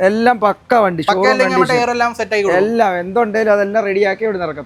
എല്ലാം പക്ക വണ്ടി എല്ലാം എന്തുണ്ടെങ്കിലും അതെല്ലാം റെഡിയാക്കി ഇവിടെ നടക്കും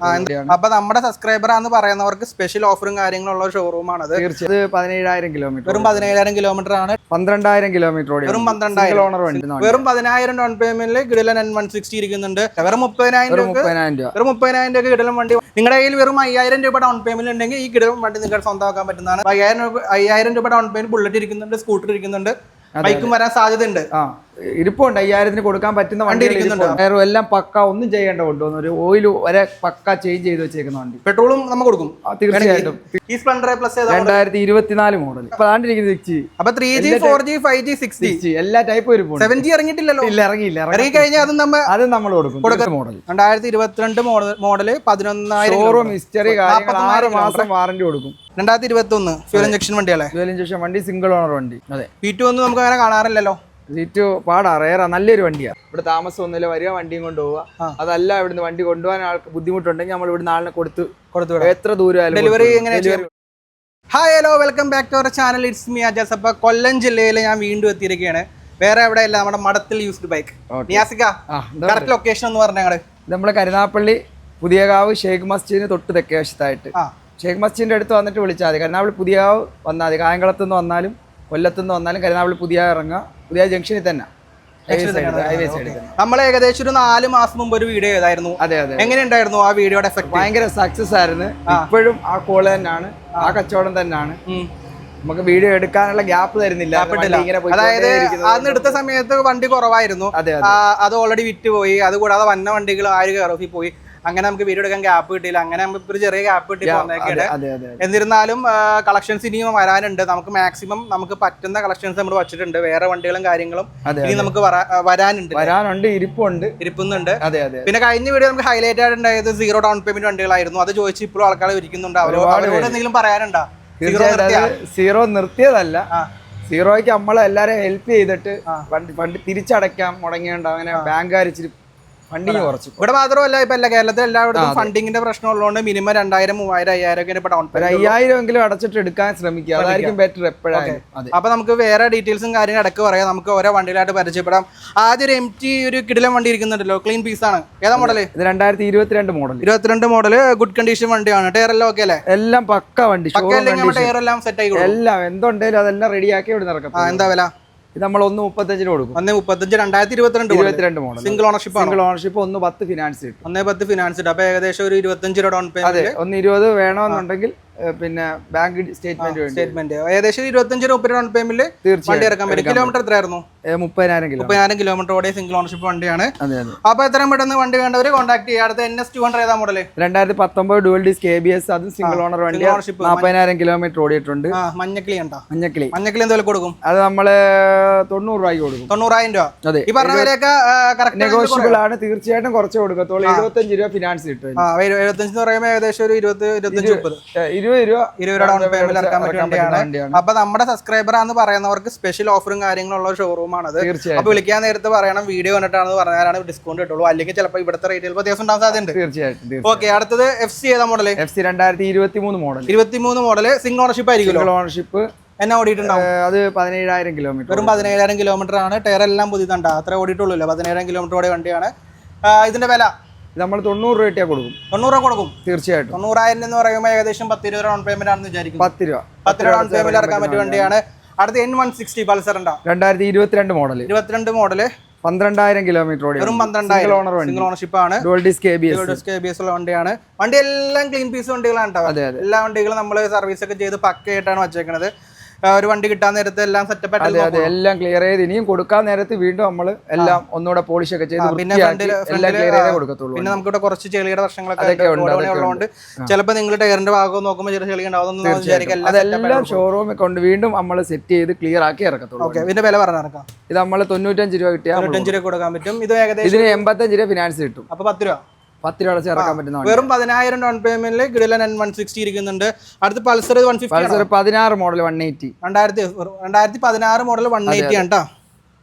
അപ്പൊ നമ്മുടെ സബ്സ്ക്രൈബർ എന്ന് പറയുന്നവർക്ക് സ്പെഷ്യൽ ഓഫറും കാര്യങ്ങളുള്ള ഷോറൂമാണത് തീർച്ചയായും. ഇത് പതിനേഴായിരം കിലോമീറ്റർ വെറും പതിനേഴായിരം കിലോമീറ്റർ ആണ്. പന്ത്രണ്ടായിരം കിലോമീറ്റർ വെറും പന്ത്രണ്ടായിരം. ഓണർ വണ്ടി. വെറും പതിനായിരം ഡൗൺ പേയ്മെന്റിൽ ഗിഡലൻ എൻ വൺ സിക്സ്റ്റി ഇരിക്കുന്നുണ്ട്. വെറും മുപ്പതിനായിരം രൂപ മുപ്പതിനായിരം രൂപ. വെറും മുപ്പതിനായിരം രൂപ ഗിഡലൻ വണ്ടി നിങ്ങളുടെ കയ്യിൽ വെറും അയ്യായിരം രൂപ ഡൗൺ പേയ്മെന്റ് ഉണ്ടെങ്കിൽ ഈ ഗിഡലൻ വണ്ടി നിങ്ങൾ സ്വന്തമാക്കാൻ പറ്റുന്നതാണ്. അയ്യായിരം രൂപ അയ്യായിരം രൂപ ഡൗൺ പേയ്മെന്റ് ബുള്ളറ്റ് ഇരിക്കുന്നുണ്ട് സ്കൂട്ടർ ഇരിക്കുന്നുണ്ട്. ബൈക്കും വരാൻ സാധ്യതയുണ്ട്. ആ. ഇരിപ്പുണ്ട് അയ്യായിരത്തിന് കൊടുക്കാൻ പറ്റുന്ന വണ്ടി ഇരിക്കുന്നുണ്ട്. ടയറും എല്ലാം പക്ക ഒന്നും ചെയ്യേണ്ട കൊണ്ടുവന്നു ഒരു ഓയിൽ വരെ പക്ക ചേഞ്ച് ചെയ്ത് വെച്ചേക്കുന്ന വണ്ടി. പെട്രോളും നമ്മൾ കൊടുക്കും. തീർച്ചയായിട്ടും. ഈ സ്പ്ലെൻഡർ പ്ലസ് രണ്ടായിരത്തി ഇരുപത്തിനാല് മോഡൽ? ഇപ്പൊ താണ്ടിരിക്കുന്നത് സിക്സ് അപ്പൊ three G four G five G six G G എല്ലാ ടൈപ്പും ഫോൺ സെവൻ ജി ഇറങ്ങിയിട്ടില്ലല്ലോ. ഇല്ല ഇറങ്ങിയില്ല ഇറങ്ങി കഴിഞ്ഞാൽ അതും നമ്മൾ അത് നമ്മൾ കൊടുക്കും. മോഡൽ രണ്ടായിരത്തി ഇരുപത്തിരണ്ട് മോഡൽ മോഡൽ പതിനൊന്നായിരം ഷോറൂം ഹിസ്റ്ററി ആറ് മാസം വാറന്റി കൊടുക്കും. രണ്ടായിരത്തി ഇരുപത്തി ഒന്ന് ഫ്യൂൽ ഇഞ്ചക്ഷൻ വണ്ടിയല്ലേ? ഫ്യൂൽ ഇഞ്ചക്ഷൻ വണ്ടി സിംഗിൾ ഓണർ വണ്ടി. അതെ. പി ടു ഒന്നും നമുക്ക് അങ്ങനെ കാണാറില്ലല്ലോ. സീറ്റ് പാടാ റേറാ നല്ലൊരു വണ്ടിയാണ് ഇവിടെ താമസം ഒന്നുമില്ല വരിക വണ്ടിയും കൊണ്ടുപോവുക. അതല്ല ഇവിടുന്ന് വണ്ടി കൊണ്ടുപോകാൻ ആൾക്ക് ബുദ്ധിമുട്ടുണ്ടെങ്കിൽ നമ്മൾ ഇവിടുന്ന് ആളിനെ കൊടുത്ത് കൊടുത്തു. എത്ര ദൂരം ഡെലിവറി എങ്ങനെ hi hello welcome back to our channel it's me Ajas അപ്പൊ കൊല്ലം ജില്ലയിൽ ഞാൻ വീണ്ടും എത്തിയിരിക്കുകയാണ്. വേറെ എവിടെ എവിടെയല്ല നമ്മുടെ മടത്തിൽ യൂസ്ഡ് ബൈക്ക് കറക്റ്റ് ലൊക്കേഷൻ എന്ന് പറഞ്ഞ ഞങ്ങൾ നമ്മളെ കരുനാപ്പള്ളി പുതിയകാവ് ഷെയ്ഖ് മസ്ജിദിന് തൊട്ട് തെക്കേ വശത്തായിട്ട്. ഷെയ്ഖ് ഷേഖ് മസ്ജിദിന്റെ അടുത്ത് വന്നിട്ട് വിളിച്ചാൽ മതി. കരുനാപ്പള്ളി പുതിയകാവ് വന്നാൽ മതി. കായംകുളത്ത് നിന്ന് വന്നാലും കൊല്ലത്തുനിന്ന് വന്നാലും കരുനാപ്പള്ളി പുതിയ ഇറങ്ങുക. പുതിയ ജംഗ്ഷനിൽ തന്നെ. നമ്മൾ ഏകദേശം ഒരു നാല് മാസം മുമ്പ് ഒരു വീഡിയോ ചെയ്തായിരുന്നു അതെ അതെ എങ്ങനെ ഉണ്ടായിരുന്നു ആ വീഡിയോയുടെ എഫക്ട് ഭയങ്കര സക്സസ് ആയിരുന്നു. ഇപ്പോഴും ആ കോൾ തന്നെയാണ്. ആ കച്ചവടം തന്നെയാണ്. നമുക്ക് വീഡിയോ എടുക്കാനുള്ള ഗ്യാപ്പ് തരുന്നില്ല. അതായത് അന്ന് എടുത്ത സമയത്ത് വണ്ടി കുറവായിരുന്നു. അത് ഓൾറെഡി വിറ്റ് പോയി അതുകൂടാതെ വന്ന വണ്ടികൾ ആര് കയറി പോയി. അങ്ങനെ നമുക്ക് വീഡിയോ എടുക്കാൻ ഗ്യാപ്പ് കിട്ടിയില്ല. അങ്ങനെ നമുക്ക് ഒരു ചെറിയ ഗ്യാപ്പ് കിട്ടി അതെ എന്നിരുന്നാലും കളക്ഷൻസ് ഇനിയും വരാനുണ്ട്. നമുക്ക് മാക്സിമം നമുക്ക് പറ്റുന്ന കളക്ഷൻസ് നമ്മൾ വെച്ചിട്ടുണ്ട്. വേറെ വണ്ടികളും കാര്യങ്ങളും ഇനി നമുക്ക് വരാനുണ്ട്. വരാനുണ്ട് ഇരിപ്പുണ്ട്. ഇരിപ്പുന്നുണ്ട്. പിന്നെ കഴിഞ്ഞ വീഡിയോ നമുക്ക് ഹൈലൈറ്റ് ആയിട്ടുണ്ടായത് സീറോ ഡൗൺ പേയ്മെന്റ് വണ്ടികളായിരുന്നു. അത് ചോദിച്ച് ഇപ്പോഴും ആൾക്കാർ ഇരിക്കുന്നുണ്ട്. അവരോട് എന്തെങ്കിലും പറയാനുണ്ടോ? സീറോ നിർത്തിയതല്ല. സീറോയ്ക്ക് നമ്മളെ എല്ലാരെയും ഹെൽപ്പ് ചെയ്തിട്ട് വണ്ടി തിരിച്ചടയ്ക്കാൻ മുടങ്ങിയുണ്ട് അങ്ങനെ ബാങ്കുകാർ ഇച്ചിരി ഫണ്ടിങ് കുറച്ചു ഇവിടെ മാത്രമല്ല ഇപ്പൊ എല്ലാ കേരളത്തിൽ എല്ലായിടത്തും ഫണ്ടിങ്ങിന്റെ പ്രശ്നം ഉള്ളതുകൊണ്ട് മിനിമം രണ്ടായിരം മൂവായിരം അയ്യായിരം ഒക്കെ ഇപ്പൊ ഡൗൺ അയ്യായിരം എങ്കിലും അടച്ചിട്ട് എടുക്കാൻ ശ്രമിക്കുക. അതായിരിക്കും ബെറ്റർ എപ്പോഴാണ് അപ്പൊ നമുക്ക് വേറെ ഡീറ്റെയിൽസും കാര്യങ്ങളും ഇടയ്ക്ക് പറയാം. നമുക്ക് ഓരോ വണ്ടികളായിട്ട് പരിചയപ്പെടാം. ആദ്യം ഒരു എം ടി ഒരു കിടിലം വണ്ടി ഇരിക്കുന്നുണ്ടല്ലോ. ക്ലീൻ പീസ് ആണ്. ഏതാ മോഡൽ ഇത് രണ്ടായിരത്തി ഇരുപത്തിരണ്ട് മോഡൽ ഇരുപത്തിരണ്ട് മോഡൽ ഗുഡ് കണ്ടീഷൻ വണ്ടിയാണ്. ടയർ എല്ലാം ഓക്കെ അല്ലേ? എല്ലാം പക്ക വണ്ടി. ടയർ എല്ലാം സെറ്റ് ആയി എല്ലാം. എന്തുണ്ടേലും അതെല്ലാം റെഡിയാക്കി ഇവിടെ നടക്കാം എന്താ വില? ഇത് നമ്മൾ ഒന്ന് മുപ്പത്തഞ്ചിന് കൊടുക്കും. ഒന്ന് മുപ്പത്തഞ്ച് രണ്ടായിരത്തി ഇരുപത്തിരണ്ട് ഇരുപത്തിരണ്ട് model single ownership single ownership ഒന്ന് പത്ത് ഫിനാൻസ് കിട്ടും. ഒന്നേ പത്ത് ഫിനാൻസ് കിട്ടും. അപ്പൊ ഏകദേശം ഒരു ഇരുപത്തഞ്ച് രൂപ ഡൗൺ അതെ പേയ്മെന്റ് ഒന്ന് ഇരുപത് വേണമെന്നുണ്ടെങ്കിൽ പിന്നെ ബാങ്ക് സ്റ്റേറ്റ്മെന്റ് സ്റ്റേറ്റ്മെന്റ് ഏകദേശം ഇരുപത്തഞ്ച് രൂപ ഡൗൺ പേയ്മെന്റ് തീർച്ചയായും. ഇറക്കാൻ പറ്റും. കിലോമീറ്റർ എത്രയായിരുന്നു? മുപ്പതിനായിരം കിലോ. മുപ്പതിനായിരം കിലോമീറ്റർ ഓടിയ സിംഗിൾ ഓണർഷിപ്പ് വണ്ടിയാണ്. അപ്പൊ എത്രയും പെട്ടെന്ന് വണ്ടി വേണ്ടവർ കോൺടാക്ട് ചെയ്യുക. അടുത്ത എൻ എസ് ടു ഹൺഡ്രഡ് ഏതാ മോഡൽ രണ്ടായിരത്തി പത്തൊമ്പത് dual disc B S അതും സിംഗിൾ ഓണർ വണ്ടി ഓണർഷിപ്പ്. നാൽപ്പതിനായിരം കിലോമീറ്റർ ഓടിയിട്ടുണ്ട്. മഞ്ഞക്കിളി ഉണ്ടോ മഞ്ഞക്കിളി. മഞ്ഞക്കിളി എന്ത് വില കൊടുക്കും? അത് നമ്മൾ തൊണ്ണൂറ് രൂപയ്ക്ക് കൊടുക്കും. തൊണ്ണൂറായിരം രൂപ. അതെ. ഈ പറഞ്ഞ വിലയൊക്കെ കറക്റ്റ് നെഗോഷ്യബിൾ ആണ് തീർച്ചയായിട്ടും കുറച്ച് കൊടുക്കത്തുള്ളൂ. എഴുപത്തഞ്ച് രൂപ ഫിനാൻസ് കിട്ടും എഴുപത്തഞ്ച് എന്ന് പറയുമ്പോൾ ഏകദേശം ഒരു ഇരുപത് ഇരുപത്തഞ്ച് മുപ്പത്. ഇരുപത് രൂപ ഇരുപത് ഡൗൺ പേയ്മെന്റ് ഇറക്കാൻ പറ്റിയ ഇറക്കാൻ പറ്റുന്ന വണ്ടിയാണ്. വണ്ടിയാണ്. അപ്പൊ നമ്മുടെ സബ്സ്ക്രൈബർ ആണെന്ന് പറയുന്നവർക്ക് സ്പെഷ്യൽ ഓഫറും കാര്യങ്ങളും ഉള്ള കാര്യങ്ങളുള്ള ഷോറൂമാണത് തീർച്ചയായും അപ്പൊ വിളിക്കാൻ നേരത്തെ പറയണം വീഡിയോ കണ്ടിട്ടാണെന്ന് പറഞ്ഞാലാണ് ഡിസ്കൗണ്ട് കിട്ടുള്ളൂ. അല്ലെങ്കിൽ ചിലപ്പോൾ ഇവിടുത്തെ റേറ്റ് ചിലപ്പോൾ വ്യത്യാസം ഉണ്ടാകാൻ സാധ്യതയുണ്ട്. തീർച്ചയായിട്ടും ഓക്കെ അടുത്തത് എഫ് സി ഏതാ മോഡൽ എഫ് സി രണ്ടായിരത്തി ഇരുപത്തി മൂന്ന് മോഡൽ ഇരുപത്തി മൂന്ന് മോഡൽ സിംഗിൾ ഓണർഷിപ്പ് ആയിരിക്കും ഓണർഷിപ്പ് എന്നെ ഓടിയിട്ടുണ്ടാവും. അത് പതിനേഴായിരം കിലോമീറ്റർ വെറും പതിനേഴായിരം കിലോമീറ്റർ ആണ്. ടയർ എല്ലാം പുതിയതുണ്ട്. അത്ര ഓടിയിട്ടുള്ളൂ പതിനേഴായിരം കിലോമീറ്റർ ഓടിയ വണ്ടിയാണ്. ഇതിന്റെ വില? നമ്മൾ തൊണ്ണൂറ് രൂപ കൊടുക്കും. തൊണ്ണൂറ് രൂപ കൊടുക്കും. തീർച്ചയായിട്ടും. തൊണ്ണൂറായിരം എന്ന് പറയുമ്പോൾ ഏകദേശം പത്ത് രൂപ ഡൗൺ പേയ്മെന്റ് ആണെന്ന് വിചാരിക്കും പത്ത് രൂപ. പത്ത് രൂപ ഡൗൺ പേയ്മെന്റ് ഇറക്കാൻ പറ്റിയ വണ്ടിയാണ്. അടുത്ത എൻ വൺ സിക്സ്റ്റി പൾസറിന്റെ രണ്ടായിരത്തി ഇരുപത്തിരണ്ട് മോഡൽ ഇരുപത്തിരണ്ട് മോഡൽ പന്ത്രണ്ടായിരം കിലോമീറ്റർ ഓടി വെറും പന്ത്രണ്ടായിരം. സിംഗിൾ ഓണർഷിപ്പ് ആണ്. ഡുവൽ ഡിസ്ക് ബി എസ് ഉള്ള വണ്ടിയാണ്. വണ്ടി എല്ലാം ക്ലീൻ പീസ് വണ്ടികളാണ് കേട്ടോ. എല്ലാ വണ്ടികളും നമ്മൾ സർവീസ് ഒക്കെ ചെയ്ത് പക്കയായിട്ടാണ് വെച്ചേക്കണത്. ആ, ഒരു വണ്ടി കിട്ടാൻ നേരത്തെ എല്ലാം സെറ്റപ്പ് അതെ അതെ എല്ലാം ക്ലിയർ ചെയ്ത് ഇനിയും കൊടുക്കാൻ നേരത്ത് വീണ്ടും നമ്മൾ എല്ലാം ഒന്നുകൂടെ പോളിഷ് ഒക്കെ ചെയ്ത് പിന്നെ എല്ലാം ക്ലിയർ ചെയ്തേ കൊടുക്കത്തുള്ളൂ. പിന്നെ നമുക്ക് ഇവിടെ കുറച്ച് ചെളിയുടെ പ്രശ്നങ്ങളൊക്കെ ഉള്ളതുകൊണ്ട് ചിലപ്പോൾ നിങ്ങൾ ടയറിന്റെ ഭാഗം നോക്കുമ്പോൾ ചെറിയ ചെളി ഉണ്ടാവും. അതെല്ലാം ഷോറൂമിൽ കൊണ്ട് വീണ്ടും നമ്മൾ സെറ്റ് ചെയ്ത് ക്ലിയർ ആക്കി ഇറക്കത്തുള്ളൂ. ഓക്കെ ഇതിന്റെ വില പറഞ്ഞു നടക്കാം ഇത് നമ്മൾ തൊണ്ണൂറ്റഞ്ച് രൂപ കിട്ടിയാൽ തൊണ്ണൂറ്റഞ്ച് രൂപ കൊടുക്കാൻ പറ്റും. ഇത് ഏകദേശം ഇതിന് എൺപത്തഞ്ച് രൂപ ഫിനാൻസ് കിട്ടും. അപ്പൊ പത്ത് രൂപ. പത്ത് രൂപ ചേർക്കാൻ പറ്റുന്ന വെറും പതിനായിരം ഡൗൺ പേയ്മെന്റിൽ ഗിഡിലൻ എൻ വൺ സിക്സ്റ്റി ഇരിക്കുന്നുണ്ട്. അടുത്ത് പൾസർ വൺ ഫിഫ്റ്റി പൾസർ പതിനാറ് മോഡൽ വൺ എയ്റ്റി രണ്ടായിരത്തി രണ്ടായിരത്തി പതിനാറ് മോഡൽ വൺ എയ്റ്റി ആണ് കേട്ടോ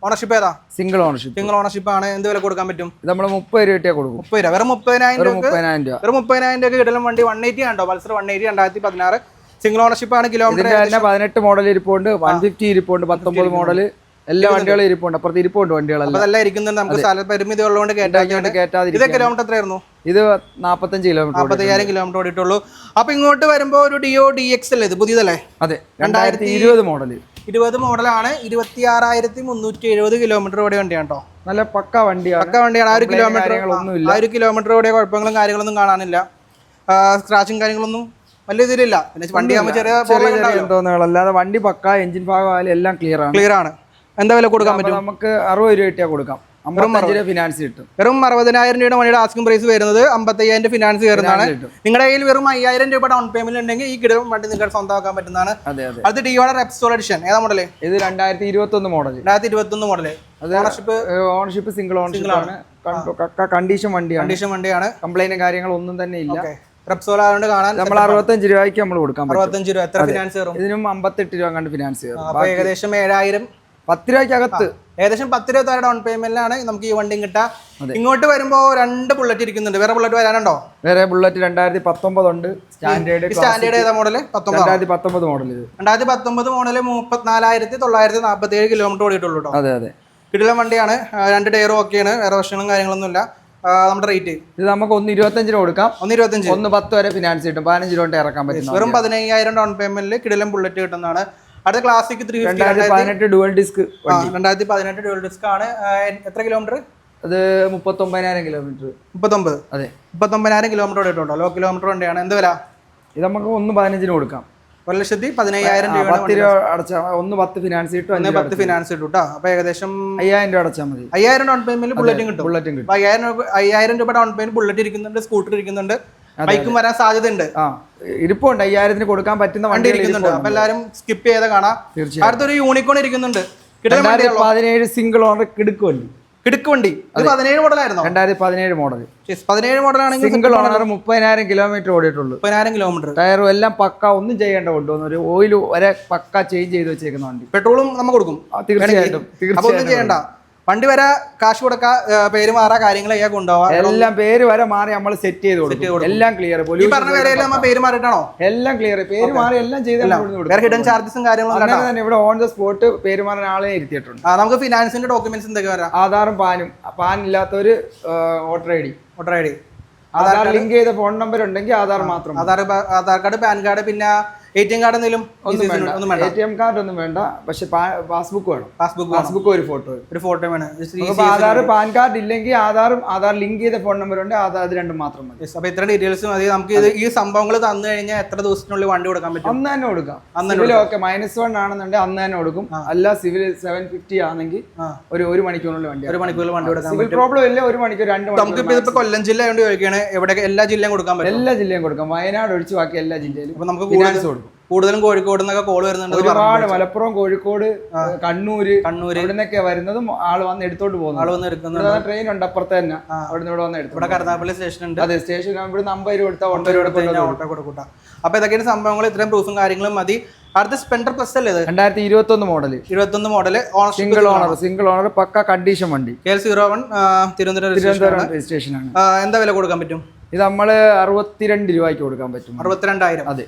ഓണർഷിപ്പ് ഏതാ? സിംഗിൾ ഓണർഷിപ്പ് സിംഗിൾ ഓണർഷിപ്പ് ആണ്. എന്ത് വില കൊടുക്കാൻ പറ്റും? നമ്മൾ മുപ്പത് രൂപ കിട്ടിയാൽ കൊടുക്കും. മുപ്പത് രൂപ. വെറും മുപ്പതിനായിരം രൂപ മുപ്പതിനായിരം രൂപ. വെറും മുപ്പതിനായിരം രൂപ കിടലും വണ്ടി വൺ എയ്റ്റി ആണോ പൾസർ വൺ എയ്റ്റി രണ്ടായിരത്തി പതിനാറ്. സിംഗിൾ ഓണർഷിപ്പ് ആണ്. കിലോമീറ്റർ പതിനെട്ട് മോഡൽ ഇരിപ്പുണ്ട്. വൺ ഫിഫ്റ്റി ഇരിപ്പുണ്ട്. പത്തൊമ്പത് മോഡൽ എല്ലാ വണ്ടികളും ഇരിപ്പുണ്ട്. അപ്പുറത്ത് ഇരിപ്പുണ്ട് വണ്ടികളെല്ലാം. അതെല്ലാം നമുക്ക് സ്ഥല പരിമിതി ഉള്ളതുകൊണ്ട് ഇത് കിലോമീറ്റർ എത്രയായിരുന്നു ഇത് നാപ്പത്തഞ്ച് കിലോമീറ്റർ നാൽപ്പത്തയ്യായിരം കിലോമീറ്റർ ഓടിയിട്ടുള്ളൂ. അപ്പൊ ഇങ്ങോട്ട് വരുമ്പോ ഒരു ഡിഒ ഡി എക്സ് അല്ലേ ഇത് പുതിയതല്ലേ? അതെ. രണ്ടായിരത്തി ഇരുപത് മോഡൽ ഇരുപത് മോഡലാണ്. ഇരുപത്തി ആറായിരത്തി മുന്നൂറ്റി എഴുപത് കിലോമീറ്റർ ഓടിയ വണ്ടിയാണ്? കേട്ടോ നല്ല പക്ക വണ്ടിയാണ്. പക്ക വണ്ടിയാണ്. ആ ഒരു കിലോമീറ്റർ ഒന്നുമില്ല ആ ഒരു കിലോമീറ്റർ ഓടിയ കുഴപ്പങ്ങളും കാര്യങ്ങളൊന്നും കാണാനില്ല. സ്ക്രാച്ചും കാര്യങ്ങളൊന്നും വലിയ ഇതിലില്ല. പിന്നെ വണ്ടിയാകുമ്പോൾ ചെറിയ ചെറിയ അല്ലാതെ വണ്ടി പക്ക എഞ്ചിൻ ഭാഗമായാലും എല്ലാം ക്ലിയർ ആണ്. ക്ലിയർ ആണ്. എന്താ വില കൊടുക്കാൻ പറ്റും? നമുക്ക് അറുപത് രൂപ കിട്ടിയാൽ കൊടുക്കാം. ഫിനാൻസ് കിട്ടും. വെറും അറുപതിനായിരം രൂപയുടെ മണിയുടെ ആസ്കിംഗ് പ്രൈസ് വരുന്നത് അമ്പത്തയ്യായിരം ഫിനാൻസ് കയറുന്നതാണ് നിങ്ങളുടെ കയ്യിൽ വെറും അയ്യായിരം രൂപ ഡൗൺ പേയ്മെന്റ് ഉണ്ടെങ്കിൽ ഈ കിടവും വണ്ടി നിങ്ങൾക്ക് സ്വന്തമാക്കാൻ പറ്റുന്നതാണ്. അതെ ഡിയോടെ റെപ്സോൾ എഡിഷൻ ഏതാ മോഡൽ ഇത് രണ്ടായിരത്തി ഇരുപത്തി ഒന്ന് മോഡൽ രണ്ടായിരത്തി ഇരുപത്തൊന്ന് മോഡൽ അത് ഓണർഷിപ്പ് ഓണർഷിപ്പ് സിംഗിൾ ഓണർഷിപ്പ് ആണ്. കണ്ടീഷൻ വണ്ടിയാണ്. കണ്ടീഷൻ വണ്ടിയാണ്. കംപ്ലൈന്റും കാര്യങ്ങളും ഒന്നും തന്നെ ഇല്ല. റെപ്സോൾ ആയതുകൊണ്ട് കാണാൻ നമ്മൾ അറുപത്തഞ്ച് രൂപയ്ക്ക് നമ്മൾ കൊടുക്കാൻ പറ്റും. അറുപത്തഞ്ച് രൂപ. എത്ര ഫിനാൻസ് കയറും? ഇതിനും അമ്പത്തെട്ട് രൂപ കണ്ട് ഫിനാൻസ് കയറും. ഏകദേശം ഏഴായിരം പത്ത് രൂപയ്ക്കകത്ത് ഏകദേശം പത്ത് രൂപ താഴെ ഡൗൺ പേയ്മെന്റിലാണ്. നമുക്ക് ഈ വണ്ടിയും കിട്ടുക ഇങ്ങോട്ട് വരുമ്പോ രണ്ട് ബുള്ളറ്റ് ഇരിക്കുന്നുണ്ട്. വേറെ ബുള്ളറ്റ് വരാനുണ്ടോ? വേറെ ബുള്ളറ്റ് രണ്ടായിരത്തി പത്തൊമ്പത് ഉണ്ട് സ്റ്റാൻഡേർഡ് സ്റ്റാൻഡേർഡ് ഏതാ മോഡൽ പത്തൊമ്പത് രണ്ടായിരത്തി പത്തൊമ്പത് മോഡൽ ഇത്. രണ്ടായിരത്തി പത്തൊമ്പത് മോഡൽ മുപ്പത്തിനാലായിരത്തി തൊള്ളായിരത്തി നാൽപ്പത്തി ഏഴ് കിലോമീറ്റർ ഓടിയിട്ടുള്ളൂ കേട്ടോ അതെ അതെ. കിടിലം വണ്ടിയാണ്. രണ്ട് ടയറും ഒക്കെയാണ് വേറെ പ്രശ്നങ്ങളും കാര്യങ്ങളൊന്നും ഇല്ല നമ്മുടെ റേറ്റ് ഇത് നമുക്ക് ഒന്ന് ഇരുപത്തഞ്ചിന് കൊടുക്കാം. ഒന്ന് ഇരുപത്തഞ്ച് ഒന്ന് പത്ത് വരെ ഫിനാൻസ് കിട്ടും. പതിനഞ്ച് രൂപ ഇറക്കാൻ പറ്റും വെറും പതിനയ്യായിരം ഡൗൺ പേയ്മെന്റിൽ കിടിലം ബുള്ളറ്റ് കിട്ടുന്നതാണ്. അടുത്ത ക്ലാസിക് ത്രീ പതിനെട്ട് ഡുവൽ ഡിസ്ക് രണ്ടായിരത്തി പതിനെട്ട് ഡുവൽ ഡിസ്ക് ആണ്. എത്ര കിലോമീറ്റർ അത് മുപ്പത്തൊമ്പതിനായിരം കിലോമീറ്റർ മുപ്പത്തൊമ്പത്? അതെ. മുപ്പത്തൊമ്പതിനായിരം കിലോമീറ്റർ ഓടിയിട്ടുണ്ടോ ലോ കിലോമീറ്റർ വണ്ടിയാണ്. എന്ത് വില? ഇത് നമുക്ക് ഒന്ന് പതിനഞ്ചിന് കൊടുക്കാം. ഒരു ലക്ഷത്തി പതിനയ്യായിരം രൂപ പത്ത് രൂപ അടച്ചാൽ ഒന്ന് പത്ത് ഫിനാൻസ് കിട്ടും ഒന്ന് പത്ത് ഫിനാൻസ് കിട്ടും കേട്ടോ അപ്പോൾ ഏകദേശം അയ്യായിരം രൂപ അടച്ചാൽ മതി. അയ്യായിരം ഡൗൺ പേയ്മെന്റ് ബുള്ളറ്റും കിട്ടും. ബുള്ളറ്റും കിട്ടും. അയ്യായിരം രൂപ അയ്യായിരം രൂപ ഡൗൺ പേയ്മെന്റ് ബുള്ളറ്റ് ഇരിക്കുന്നുണ്ട് സ്കൂട്ടർ ഇരിക്കുന്നുണ്ട്. ബൈക്കും വരാൻ സാധ്യതയുണ്ട്. ഉണ്ട് ഇരിപ്പുണ്ട്. അയ്യായിരത്തിന് കൊടുക്കാൻ പറ്റുന്ന വണ്ടി ഇരിക്കുന്നുണ്ട് അപ്പൊ എല്ലാരും സ്കിപ്പ് ചെയ്ത് കാണാം. അടുത്തൊരു യൂണിക്കോൺ ഇരിക്കുന്നുണ്ട്. പതിനേഴ് സിംഗിൾ ഓണർ കിടുക്ക് വണ്ടി. കിടുക്ക് വണ്ടി. പതിനേഴ് മോഡലായിരുന്നു? രണ്ടായിരത്തി പതിനേഴ് മോഡൽ പതിനേഴ് മോഡലാണെങ്കിൽ സിംഗിൾ ഓണർ മുപ്പതിനായിരം കിലോമീറ്റർ ഓടിയിട്ടുള്ളൂ. മുപ്പതിനായിരം കിലോമീറ്റർ ടയറും എല്ലാം പക്ക ഒന്നും ചെയ്യേണ്ട കൊണ്ടുവന്നു ഒരു ഓയിൽ വരെ പക്ക ചേഞ്ച് ചെയ്ത് വെച്ചേക്കുന്ന വണ്ടി. പെട്രോളും നമ്മൾ കൊടുക്കും. തീർച്ചയായിട്ടും. തീർച്ചയായിട്ടും. ചെയ്യണ്ട. വണ്ടി വരെ കാശ് കൊടുക്ക പേര് മാറാ കാര്യങ്ങൾ ചെയ്യാൻ കൊണ്ടുപോവാ. എല്ലാം പേര് വരെ മാറി നമ്മൾ സെറ്റ് ചെയ്ത് കൊടുക്കും. എല്ലാം ക്ലിയർ ഈ പറഞ്ഞ പേരെല്ലാം പേര് മാറിയിട്ടാണോ? എല്ലാം ക്ലിയർ പേര് മാറി എല്ലാം ചെയ്ത് കൊടുക്കും. വേറെ ഹിഡൻ ചാർജസും കാര്യങ്ങളും തന്നെ ഇവിടെ ഓൺ ദ സ്പോട്ട് പേര് മാറാൻ ആളെ ഇരുത്തിയിട്ടുണ്ട്. നമുക്ക് ഫിനാൻസിന്റെ ഡോക്യുമെന്റ്സ് എന്തൊക്കെ വരാം? ആധാറും പാനും. പാൻ ഇല്ലാത്തൊരു voter I D. Voter I D. Aadhaar link ചെയ്ത ഫോൺ നമ്പർ ഉണ്ടെങ്കിൽ ആധാർ മാത്രം Aadhaar Aadhaar card PAN card പിന്നെ എ ടി എം കാർഡ് എന്തെങ്കിലും ഒന്നും വേണ്ട. ഒന്നും വേണ്ട? എ ടി എം കാർഡ് ഒന്നും വേണ്ട. പക്ഷെ പാസ്ബുക്ക് വേണം. പാസ്ബുക്ക് പാസ്ബുക്ക് ഒരു ഫോട്ടോ ഒരു ഫോട്ടോ വേണം. ആധാർ പാൻ കാർഡ് ഇല്ലെങ്കിൽ ആധാറും ആധാർ ലിങ്ക് ചെയ്ത ഫോൺ നമ്പർ ഉണ്ട്. ആധാർ അത് രണ്ടും മാത്രം മതി. അപ്പൊ ഇത്ര ഡീറ്റെയിൽസ് മതി. നമുക്ക് ഇത് ഈ സംഭവങ്ങൾ തന്നു കഴിഞ്ഞാൽ എത്ര ദിവസത്തിനുള്ളിൽ വണ്ടി കൊടുക്കാൻ പറ്റും? അന്ന് തന്നെ കൊടുക്കാം. സിവിൽ ഓക്കെ മൈനസ് വൺ ആണെന്നുണ്ടെങ്കിൽ അന്ന് തന്നെ കൊടുക്കും. അല്ല സിവിൽ സെവൻ ഫിഫ്റ്റി ആണെങ്കിൽ ഒരു ഒരു മണിക്കൂറിനുള്ളിൽ വണ്ടി ഒരു മണിക്കൂറിൽ വണ്ടി കൊടുക്കാൻ സിവിൽ പ്രോബ്ലം ഇല്ല ഒരു മണിക്കൂർ രണ്ട് നമുക്കിപ്പോ ഇതിപ്പോ കൊല്ലം ജില്ല ആയതുകൊണ്ട് ചോദിക്കുകയാണ് എവിടെ എല്ലാ ജില്ലയും കൊടുക്കാൻ പറ്റും? എല്ലാ ജില്ലയും കൊടുക്കാം. വയനാട് ഒഴിച്ച് ബാക്കി എല്ലാ ജില്ലയിലും നമുക്ക് കൊടുക്കും. കൂടുതലും കോഴിക്കോട് നിന്നൊക്കെ കോൾ വരുന്നുണ്ട് ഒരുപാട് മലപ്പുറം കോഴിക്കോട് കണ്ണൂര് കണ്ണൂര്. ഇവിടുന്നൊക്കെ വരുന്നതും ആൾ വന്ന് എടുത്തോണ്ട് പോകുന്നു. ആൾ വന്ന് എടുക്കുന്നത് ട്രെയിൻ ഉണ്ട് അപ്പുറത്ത് തന്നെ. അവിടെ നിന്ന് ഇവിടെ വന്ന് എടുത്തു ഇവിടെ കരുനാഗപ്പള്ളി സ്റ്റേഷൻ ഉണ്ട്. അതെ സ്റ്റേഷൻ ഇവിടെ അമ്പത് രൂപ കൊടുത്താൽ ഒമ്പത് രൂപ ഓട്ടോ കൊടുക്കൂട്ടാ. അപ്പൊ ഇതൊക്കെയാണ് സംഭവങ്ങൾ ഇത്രയും പ്രൂഫും കാര്യങ്ങളും മതി. അടുത്ത സ്പെൻഡർ പ്ലസ് അല്ലേ രണ്ടായിരത്തി ഇരുപത്തി ഒന്ന് മോഡൽ ഇരുപത്തി ഒന്ന് model single owner single owner പക്ക കണ്ടീഷൻ വണ്ടി. K L zero one Thiruvananthapuram. Registration ആണ്. എന്താ വില കൊടുക്കാൻ പറ്റും? ഇത് നമ്മൾ അറുപത്തിരണ്ട് രൂപയ്ക്ക് കൊടുക്കാൻ പറ്റും. അറുപത്തിരണ്ടായിരം. അതെ.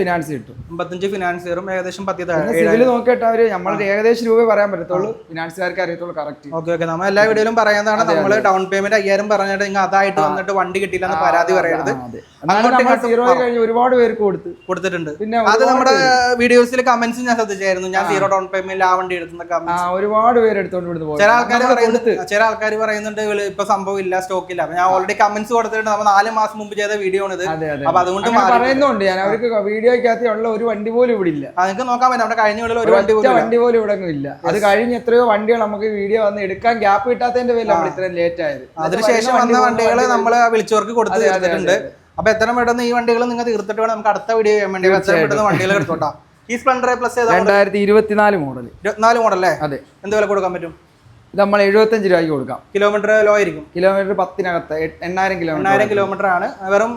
ഫിനാൻസ് കിട്ടും. അമ്പത്തഞ്ച് ഫിനാൻസ് കയറും ഏകദേശം പത്തി സിവിൽ നോക്കിയിട്ട് അവർ. നമ്മളൊരു ഏകദേശം രൂപ പറയാൻ പറ്റത്തുള്ളൂ. ഫിനാൻസുകാർക്ക് അറിയത്തുള്ളൂ കറക്റ്റ് ഓക്കെ ഓക്കെ. നമ്മൾ എല്ലാ വീഡിയോയിലും പറയുന്നതാണ്. നമ്മൾ ഡൗൺ പേയ്മെന്റ് അയ്യായിരം പറഞ്ഞിട്ട് നിങ്ങൾ അതായിട്ട് വന്നിട്ട് വണ്ടി കിട്ടിയില്ല എന്ന് പരാതി പറയരുത്. സീറോ കഴിഞ്ഞ് ഒരുപാട് പേർക്ക് കൊടുത്ത്. കൊടുത്തിട്ടുണ്ട്. പിന്നെ അത് നമ്മുടെ വീഡിയോസിൽ കമന്റ്സ് ഞാൻ ശ്രദ്ധിച്ചായിരുന്നു. ഞാൻ സീറോ ഡൗൺ പേയ്മെന്റ് ആ വണ്ടി എടുത്തുന്ന ആ, കമന്റ് ഒരുപാട് പേര് എടുത്തോണ്ട് ചില ആൾക്കാർ പറയുന്നുണ്ട് ചില ആൾക്കാർ പറയുന്നുണ്ട് ഇപ്പൊ സംഭവം ഇല്ല സ്റ്റോക്ക് ഇല്ല. അപ്പൊ ഞാൻ ഓൾറെഡി കമന്റ്സ് കൊടുത്തിട്ടുണ്ട്. നമ്മൾ നാല് മാസം മുമ്പ് ചെയ്ത വീഡിയോ ആണ് ഇത് അപ്പൊ അതുകൊണ്ട് പറയുന്നുണ്ട്. ഞാൻ അവർക്ക് വീഡിയോക്കകത്ത് ഉള്ള ഒരു വണ്ടി പോലും ഇവിടെ ഇല്ല. അതൊക്കെ നിങ്ങൾക്ക് നോക്കാൻ പറ്റും കഴിഞ്ഞ ഒരു വണ്ടി പോലും ഇല്ല. വണ്ടി പോലും ഇവിടെ ഇല്ല. അത് കഴിഞ്ഞ എത്രയോ വണ്ടികൾ നമുക്ക് വീഡിയോ വന്ന് എടുക്കാൻ ഗ്യാപ്പ് കിട്ടാത്തതിന്റെ പേരിൽ നമ്മൾ ഇത്രയും ലേറ്റ് ആയത്. അതിനുശേഷം വന്ന വണ്ടികൾ നമ്മൾ വിളിച്ചവർക്ക് കൊടുത്തു തീർത്തിട്ടുണ്ട്. അപ്പൊ എത്ര പെട്ടെന്ന് ഈ വണ്ടികൾ നിങ്ങൾ തീർത്തിട്ട് വേണം നമുക്ക് അടുത്ത വീഡിയോ ചെയ്യാൻ വേണ്ടി. എത്ര പെട്ടെന്ന് വണ്ടികൾ എടുത്തോട്ടാ? ഈ സ്പ്ലെൻഡർ പ്ലസ് രണ്ടായിരത്തി ഇരുപത്തിനാല് മോഡൽ ഇരുപത്തിനാല് മോഡലേ അതെ. എന്ത് വില കൊടുക്കാൻ പറ്റും? ഇത് നമ്മൾ എഴുപത്തഞ്ച് രൂപയ്ക്ക് കൊടുക്കാം. കിലോമീറ്റർ ലോ ആയിരിക്കും. കിലോമീറ്റർ പത്തിനകത്ത് എണ്ണായിരം കിലോമീറ്റർ എണ്ണായിരം കിലോമീറ്റർ ആണ്. വെറും